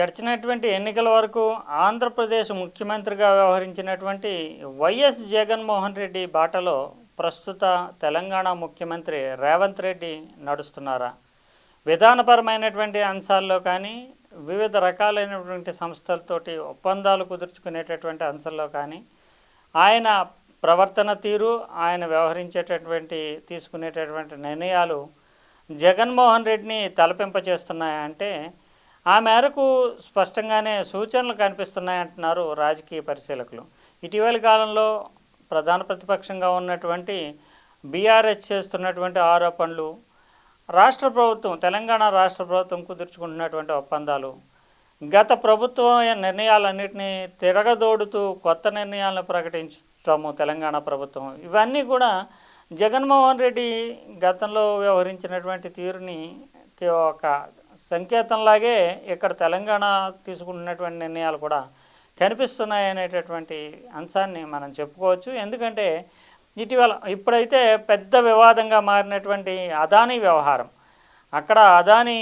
గడిచినటువంటి ఎన్నికల వరకు ఆంధ్రప్రదేశ్ ముఖ్యమంత్రిగా వ్యవహరించినటువంటి వైఎస్ జగన్మోహన్ రెడ్డి బాటలో ప్రస్తుత తెలంగాణ ముఖ్యమంత్రి రేవంత్ రెడ్డి నడుస్తున్నారా? విధానపరమైనటువంటి అంశాల్లో కానీ వివిధ రకాలైనటువంటి సంస్థలతోటి ఒప్పందాలు కుదుర్చుకునేటటువంటి అంశాల్లో కానీ ఆయన ప్రవర్తన తీరు ఆయన వ్యవహరించేటటువంటి తీసుకునేటటువంటి నిర్ణయాలు జగన్మోహన్ రెడ్డిని తలపింపచేస్తున్నాయంటే ఆ మేరకు స్పష్టంగానే సూచనలు కనిపిస్తున్నాయంటున్నారు రాజకీయ పరిశీలకులు. ఇటీవలి కాలంలో ప్రధాన ప్రతిపక్షంగా ఉన్నటువంటి బీఆర్ఎస్ చేస్తున్నటువంటి ఆరోపణలు రాష్ట్ర ప్రభుత్వం తెలంగాణ రాష్ట్ర ప్రభుత్వం కుదుర్చుకుంటున్నటువంటి ఒప్పందాలు గత ప్రభుత్వం నిర్ణయాలన్నింటినీ తిరగదోడుతూ కొత్త నిర్ణయాలను ప్రకటించడము తెలంగాణ ప్రభుత్వం. ఇవన్నీ కూడా జగన్మోహన్ రెడ్డి గతంలో వ్యవహరించినటువంటి తీరుని ఒక సంకేతంలాగే ఇక్కడ తెలంగాణ తీసుకుంటున్నటువంటి నిర్ణయాలు కూడా కనిపిస్తున్నాయి అనేటటువంటి అంశాన్ని మనం చెప్పుకోవచ్చు. ఎందుకంటే ఇటీవల ఇప్పుడైతే పెద్ద వివాదంగా మారినటువంటి అదానీ వ్యవహారం. అక్కడ అదానీ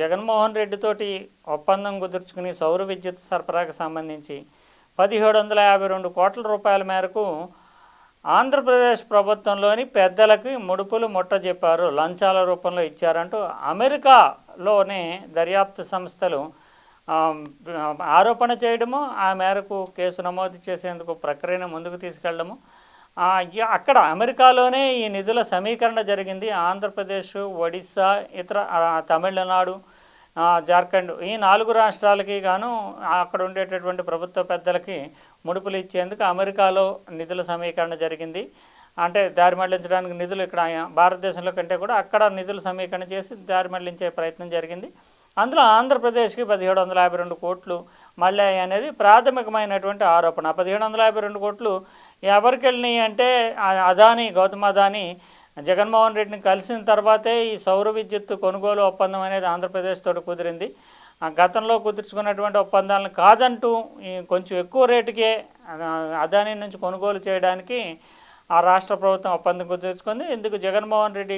జగన్మోహన్ రెడ్డితోటి ఒప్పందం కుదుర్చుకుని సౌర విద్యుత్ సరఫరాకు సంబంధించి పదిహేడు వందల యాభై రెండు కోట్ల రూపాయల మేరకు ఆంధ్రప్రదేశ్ ప్రభుత్వంలోని పెద్దలకి ముడుపులు ముట్ట చెప్పారు. లంచాల రూపంలో ఇచ్చారంటూ అమెరికాలోని దర్యాప్తు సంస్థలు ఆరోపణ చేయడము ఆ మేరకు కేసు నమోదు చేసేందుకు ప్రక్రియను ముందుకు తీసుకెళ్ళడము. అక్కడ అమెరికాలోనే ఈ నిధుల సమీకరణ జరిగింది. ఆంధ్రప్రదేశ్ ఒడిస్సా ఇతర తమిళనాడు జార్ఖండ్ ఈ నాలుగు రాష్ట్రాలకి గాను అక్కడ ఉండేటటువంటి ప్రభుత్వ పెద్దలకి ముడుపులు ఇచ్చేందుకు అమెరికాలో నిధుల సమీకరణ జరిగింది. అంటే దారి మళ్ళించడానికి నిధులు ఇక్కడ భారతదేశంలో కంటే కూడా అక్కడ నిధులు సమీకరణ చేసి దారి మళ్ళించే ప్రయత్నం జరిగింది. అందులో ఆంధ్రప్రదేశ్కి పదిహేడు వందల యాభై రెండు కోట్లు మళ్ళాయి అనేది ప్రాథమికమైనటువంటి ఆరోపణ. పదిహేడు వందల యాభై రెండు కోట్లు ఎవరికి వెళ్ళినాయి అంటే అదాని గౌతమ్ అదాని జగన్మోహన్ రెడ్డిని కలిసిన తర్వాతే ఈ సౌర విద్యుత్ కొనుగోలు ఒప్పందం అనేది ఆంధ్రప్రదేశ్ తోటి కుదిరింది. గతంలో కుదుర్చుకున్నటువంటి ఒప్పందాలను కాదంటూ కొంచెం ఎక్కువ రేటుకే అదాని నుంచి కొనుగోలు చేయడానికి ఆ రాష్ట్ర ప్రభుత్వం ఒప్పందం కుదుర్చుకుంది. ఇందుకు Jaganmohan Reddy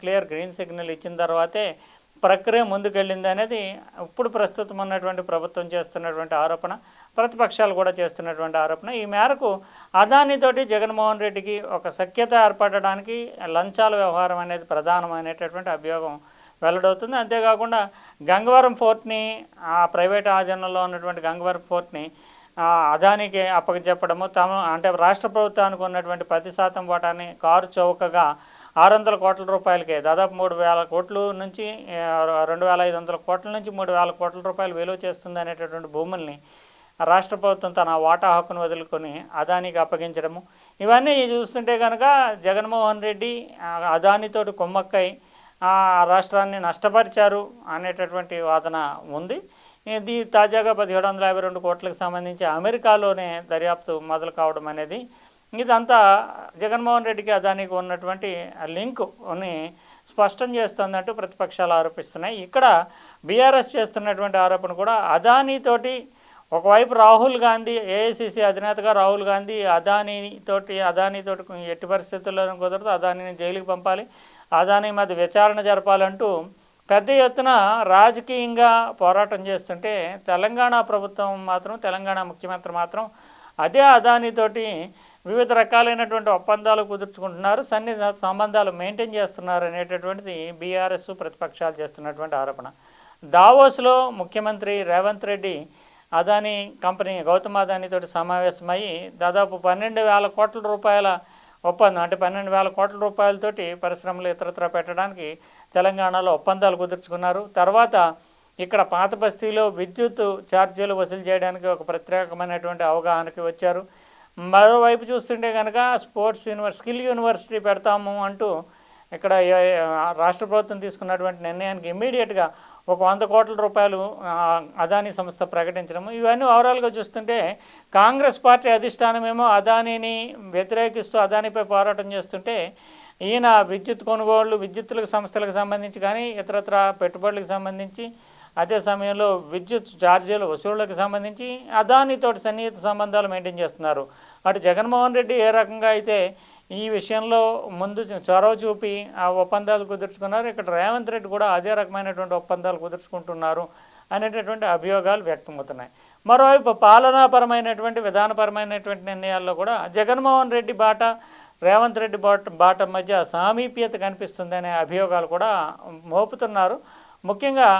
clear green signal ఇచ్చిన తర్వాతే ప్రక్రియ ముందుకెళ్ళింది అనేది ఇప్పుడు ప్రస్తుతం ఉన్నటువంటి ప్రభుత్వం చేస్తున్నటువంటి ఆరోపణ ప్రతిపక్షాలు కూడా చేస్తున్నటువంటి ఆరోపణ. ఈ మేరకు అదానితోటి జగన్మోహన్ రెడ్డికి ఒక సఖ్యత ఏర్పడడానికి లంచాల వ్యవహారం అనేది ప్రధానమైనటువంటి అభియోగం వెల్లడవుతుంది. అంతేకాకుండా గంగవరం ఫోర్ట్ని ఆ ప్రైవేట్ ఆధీనంలో ఉన్నటువంటి గంగవరం ఫోర్ట్ని అదానికి అప్పగించప్పడము తమ అంటే రాష్ట్ర ప్రభుత్వానికి ఉన్నటువంటి పది శాతం వాటాన్ని కారు చౌకగా ఆరు వందల కోట్ల రూపాయలకే దాదాపు మూడు వేల కోట్లు నుంచి రెండు వేల ఐదు వందల కోట్ల నుంచి మూడు వేల కోట్ల రూపాయలు విలువ చేస్తుంది అనేటటువంటి భూముల్ని రాష్ట్ర ప్రభుత్వం తన వాటా హక్కును వదులుకొని అదానికి అప్పగించడము. ఇవన్నీ చూస్తుంటే కనుక జగన్మోహన్ రెడ్డి అదానితోటి కుమ్మక్కై రాష్ట్రాన్ని నష్టపరిచారు అనేటటువంటి వాదన ఉంది. ఇది తాజాగా పదిహేడు వందల యాభై రెండు కోట్లకు సంబంధించి అమెరికాలోనే దర్యాప్తు మొదలు కావడం అనేది ఇదంతా జగన్మోహన్ రెడ్డికి అదానికి ఉన్నటువంటి లింక్ అని స్పష్టం చేస్తుందంటూ ప్రతిపక్షాలు ఆరోపిస్తున్నాయి. ఇక్కడ బీఆర్ఎస్ చేస్తున్నటువంటి ఆరోపణ కూడా అదానీతోటి ఒకవైపు రాహుల్ గాంధీ ఏఐసిసి అధినేతగా రాహుల్ గాంధీ అదానీతోటి తోటి అదానీ తోటి ఎట్టి పరిస్థితుల్లోనూ కుదరదు. అదానీని జైలుకి పంపాలి. అదాని మీద విచారణ జరపాలంటూ పెద్ద ఎత్తున రాజకీయంగా పోరాటం చేస్తుంటే తెలంగాణ ప్రభుత్వం మాత్రం తెలంగాణ ముఖ్యమంత్రి మాత్రం అదే అదానితోటి వివిధ రకాలైనటువంటి ఒప్పందాలు కుదుర్చుకుంటున్నారు. సన్ని సంబంధాలు మెయింటైన్ చేస్తున్నారు అనేటటువంటిది బీఆర్ఎస్ ప్రతిపక్షాలు చేస్తున్నటువంటి ఆరోపణ. దావోస్లో ముఖ్యమంత్రి రేవంత్ రెడ్డి అదానీ కంపెనీ గౌతమ్ అదానీతోటి సమావేశమయ్యి దాదాపు పన్నెండు వేల కోట్ల రూపాయల ఒప్పందం అంటే పన్నెండు వేల కోట్ల రూపాయలతోటి పరిశ్రమలు ఇతరత్ర పెట్టడానికి తెలంగాణలో ఒప్పందాలు కుదుర్చుకున్నారు. తర్వాత ఇక్కడ పాత బస్తీలో విద్యుత్ ఛార్జీలు వసూలు చేయడానికి ఒక ప్రత్యేకమైనటువంటి అవగాహనకి వచ్చారు. మరోవైపు చూస్తుంటే కనుక స్పోర్ట్స్ యూనివర్స్ స్కిల్ యూనివర్సిటీ పెడతాము అంటూ ఇక్కడ రాష్ట్ర ప్రభుత్వం తీసుకున్నటువంటి నిర్ణయానికి ఇమ్మీడియట్గా ఒక వంద కోట్ల రూపాయలు అదానీ సంస్థ ప్రకటించడం ఇవన్నీ ఓవరాల్గా చూస్తుంటే కాంగ్రెస్ పార్టీ అధిష్టానమేమో అదానీని వ్యతిరేకిస్తూ అదానీపై పోరాటం చేస్తుంటే ఈయన విద్యుత్ కొనుగోళ్ళు విద్యుత్తులకు సంస్థలకు సంబంధించి కానీ ఇతరత్ర పెట్టుబడులకు సంబంధించి అదే సమయంలో విద్యుత్ ఛార్జీల వసూళ్ళకు సంబంధించి అదానితోటి సన్నిహిత సంబంధాలు మెయింటైన్ చేస్తున్నారు. అటు జగన్మోహన్ రెడ్డి ఏ రకంగా అయితే ఈ విషయంలో ముందు చొరవ చూపి ఆ ఒప్పందాలు కుదుర్చుకున్నారు. ఇక్కడ రేవంత్ రెడ్డి కూడా అదే రకమైనటువంటి ఒప్పందాలు కుదుర్చుకుంటున్నారు అనేటటువంటి అభియోగాలు వ్యక్తమవుతున్నాయి. మరోవైపు పాలనాపరమైనటువంటి విధానపరమైనటువంటి నిర్ణయాల్లో కూడా జగన్మోహన్ రెడ్డి బాట రేవంత్ రెడ్డి బాట బాట మధ్య సామీప్యత కనిపిస్తుందనే అభియోగాలు కూడా మోపుతున్నారు. ముఖ్యంగా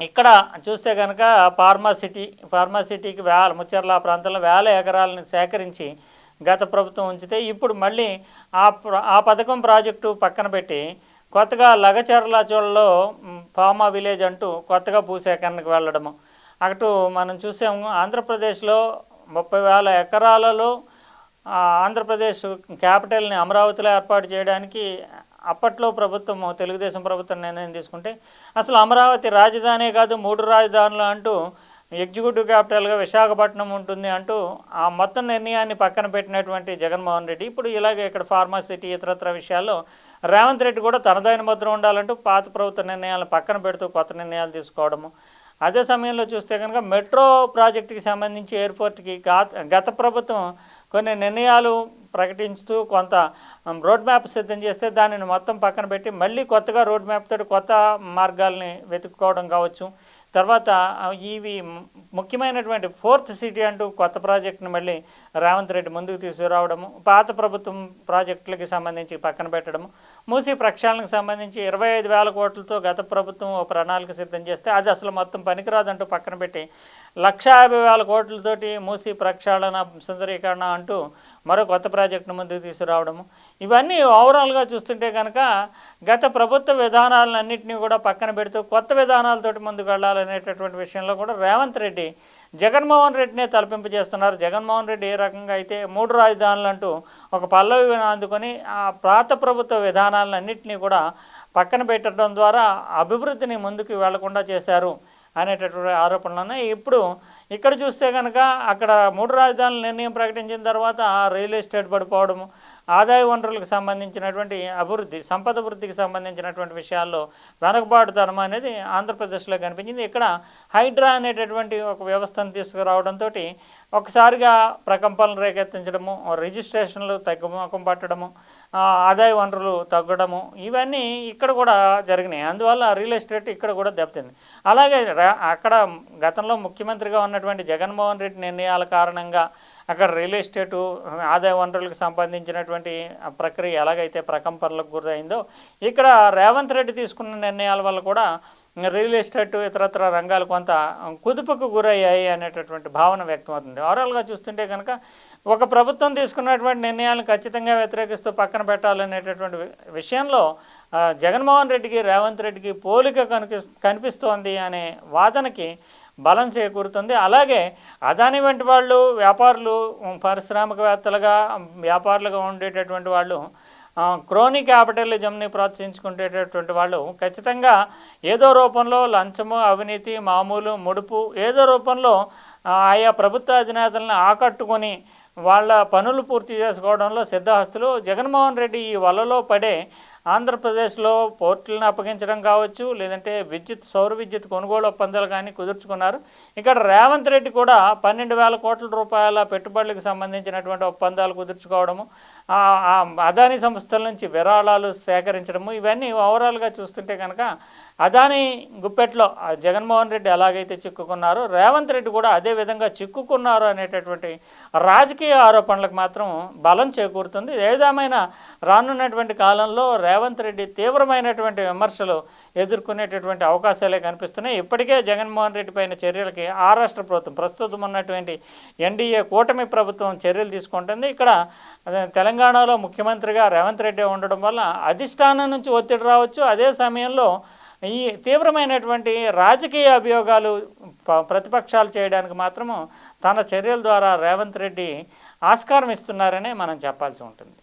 ఇక్కడ చూస్తే కనుక ఫార్మాసిటీ ఫార్మాసిటీకి వేల ముచ్చర్ల ప్రాంతంలో వేల ఎకరాలను సేకరించి గత ప్రభుత్వం ఉంచితే ఇప్పుడు మళ్ళీ ఆ ఆ పథకం ప్రాజెక్టు పక్కన పెట్టి కొత్తగా లగచర్ల చోళ్ళలో ఫామా విలేజ్ అంటూ కొత్తగా భూసేకరణకు వెళ్ళడము. అటు మనం చూసాము ఆంధ్రప్రదేశ్లో ముప్పై వేల ఎకరాలలో ఆంధ్రప్రదేశ్ క్యాపిటల్ని అమరావతిలో ఏర్పాటు చేయడానికి అప్పట్లో ప్రభుత్వం తెలుగుదేశం ప్రభుత్వం నిర్ణయం తీసుకుంటే అసలు అమరావతి రాజధానే కాదు మూడు రాజధానులు అంటూ ఎగ్జిక్యూటివ్ క్యాపిటల్గా విశాఖపట్నం ఉంటుంది అంటూ ఆ మొత్తం నిర్ణయాన్ని పక్కన పెట్టినటువంటి జగన్మోహన్ రెడ్డి ఇప్పుడు ఇలాగే ఇక్కడ ఫార్మాసిటీ ఇతరత్ర విషయాల్లో రేవంత్ రెడ్డి కూడా తనదైన ముద్ర ఉండాలంటూ పాత ప్రభుత్వ నిర్ణయాలను పక్కన పెడుతూ కొత్త నిర్ణయాలు తీసుకోవడము. అదే సమయంలో చూస్తే కనుక మెట్రో ప్రాజెక్టుకి సంబంధించి ఎయిర్పోర్ట్కి గత ప్రభుత్వం కొన్ని నిర్ణయాలు ప్రకటించుతూ కొంత రోడ్ మ్యాప్ సిద్ధం చేస్తే దానిని మొత్తం పక్కన పెట్టి మళ్ళీ కొత్తగా రోడ్ మ్యాప్ తోటి కొత్త మార్గాల్ని వెతుక్కోవడం కావచ్చు. తర్వాత ఇవి ముఖ్యమైనటువంటి ఫోర్త్ సిటీ అంటూ కొత్త ప్రాజెక్టును మళ్ళీ రేవంత్ రెడ్డి ముందుకు తీసుకురావడము పాత ప్రభుత్వం ప్రాజెక్టులకి సంబంధించి పక్కన పెట్టడము మూసీ ప్రక్షాళనకు సంబంధించి ఇరవై ఐదు వేల కోట్లతో గత ప్రభుత్వం ఓ ప్రణాళిక సిద్ధం చేస్తే అది అసలు మొత్తం పనికిరాదంటూ పక్కన పెట్టి లక్ష యాభై వేల కోట్లతోటి మూసీ ప్రక్షాళన సుందరీకరణ అంటూ మరో కొత్త ప్రాజెక్టును ముందుకు తీసుకురావడము. ఇవన్నీ ఓవరాల్గా చూస్తుంటే కనుక గత ప్రభుత్వ విధానాలన్నింటినీ కూడా పక్కన పెడుతూ కొత్త విధానాలతోటి ముందుకు వెళ్ళాలనేటటువంటి విషయంలో కూడా రేవంత్ రెడ్డి జగన్మోహన్ రెడ్డినే తలపింపజేస్తున్నారు జగన్మోహన్ రెడ్డి ఏ రకంగా అయితే మూడు రాజధానులు అంటూ ఒక పల్లవి అందుకొని ఆ పాత ప్రభుత్వ విధానాలన్నింటినీ కూడా పక్కన పెట్టడం ద్వారా అభివృద్ధిని ముందుకు వెళ్ళకుండా చేశారు అనేటటువంటి ఆరోపణలు ఇప్పుడు ఇక్కడ చూస్తే కనుక అక్కడ మూడు రాజధానుల నిర్ణయం ప్రకటించిన తర్వాత రియల్ ఎస్టేట్ పడిపోవడము ఆదాయ వనరులకు సంబంధించినటువంటి అభివృద్ధి సంపద వృద్ధికి సంబంధించినటువంటి విషయాల్లో వెనకబాటుతనం అనేది ఆంధ్రప్రదేశ్లో కనిపించింది. ఇక్కడ హైడ్రా అనేటటువంటి ఒక వ్యవస్థను తీసుకురావడంతో ఒకసారిగా ప్రకంపనలు రేకెత్తించడము రిజిస్ట్రేషన్లు తగ్గుముఖం పట్టడము ఆదాయ వనరులు తగ్గడము ఇవన్నీ ఇక్కడ కూడా జరిగినాయి. అందువల్ల రియల్ ఎస్టేట్ ఇక్కడ కూడా దెబ్బతింది. అలాగే అక్కడ గతంలో ముఖ్యమంత్రిగా ఉన్నటువంటి జగన్మోహన్ రెడ్డి నిర్ణయాల కారణంగా అక్కడ రియల్ ఎస్టేటు ఆదాయ వనరులకు సంబంధించినటువంటి ప్రక్రియ ఎలాగైతే ప్రకంపనలకు గురైందో ఇక్కడ రేవంత్ రెడ్డి తీసుకున్న నిర్ణయాల వల్ల కూడా రియల్ ఎస్టేట్ ఇతరత్ర రంగాలు కొంత కుదుపుకు గురయ్యాయి అనేటటువంటి భావన వ్యక్తమవుతుంది. ఓవరాల్గా చూస్తుంటే కనుక ఒక ప్రభుత్వం తీసుకున్నటువంటి నిర్ణయాలను ఖచ్చితంగా వ్యతిరేకిస్తూ పక్కన పెట్టాలనేటటువంటి విషయంలో జగన్మోహన్ రెడ్డికి రేవంత్ రెడ్డికి పోలిక కనిపి కనిపిస్తోంది అనే వాదనకి బలం చేకూరుతుంది. అలాగే అదాని వంటి వాళ్ళు వ్యాపారులు పారిశ్రామికవేత్తలుగా వ్యాపారులుగా ఉండేటటువంటి వాళ్ళు ఆ, క్రోనీ క్యాపిటలిజంని ప్రోత్సహించుకునేటటువంటి వాళ్ళు ఖచ్చితంగా ఏదో రూపంలో లంచము అవినీతి మామూలు ముడుపు ఏదో రూపంలో ఆయా ప్రభుత్వ అధినేతలను ఆకట్టుకొని వాళ్ళ పనులు పూర్తి చేసుకోవడంలో సిద్ధహస్తులు జగన్మోహన్ రెడ్డి ఈ వలలో పడే ఆంధ్రప్రదేశ్లో పోర్టులను అప్పగించడం కావచ్చు లేదంటే విద్యుత్ సౌర విద్యుత్ కొనుగోలు ఒప్పందాలు కానీ కుదుర్చుకున్నారు. ఇక్కడ రేవంత్ రెడ్డి కూడా పన్నెండు వేల కోట్ల రూపాయల పెట్టుబడులకు సంబంధించినటువంటి ఒప్పందాలు కుదుర్చుకోవడము ఆ, అదానీ సంస్థల నుంచి విరాళాలు సేకరించడము ఇవన్నీ ఓవరాల్గా చూస్తుంటే కనుక అదానీ గుప్పెట్లో జగన్మోహన్ రెడ్డి ఎలాగైతే చిక్కుకున్నారో రేవంత్ రెడ్డి కూడా అదే విధంగా చిక్కుకున్నారు అనేటటువంటి రాజకీయ ఆరోపణలకు మాత్రం బలం చేకూరుతుంది. ఏదేమైనా రానున్నటువంటి కాలంలో రేవంత్ రెడ్డి తీవ్రమైనటువంటి విమర్శలు ఎదుర్కొనేటటువంటి అవకాశాలే కనిపిస్తున్నాయి. ఇప్పటికే జగన్మోహన్ రెడ్డి పైన చర్యలకి ఆ రాష్ట్ర ప్రభుత్వం ప్రస్తుతం ఉన్నటువంటి ఎన్డీఏ కూటమి ప్రభుత్వం చర్యలు తీసుకుంటుంది. ఇక్కడ తెలంగాణ తెలంగాణలో ముఖ్యమంత్రిగా రేవంత్ రెడ్డి ఉండడం వల్ల అధిష్టానం నుంచి ఒత్తిడి రావచ్చు. అదే సమయంలో ఈ తీవ్రమైనటువంటి రాజకీయ అభియోగాలు ప- ప్రతిపక్షాలు చేయడానికి మాత్రము తన చర్యల ద్వారా రేవంత్ రెడ్డి ఆస్కారం ఇస్తున్నారనే మనం చెప్పాల్సి ఉంటుంది.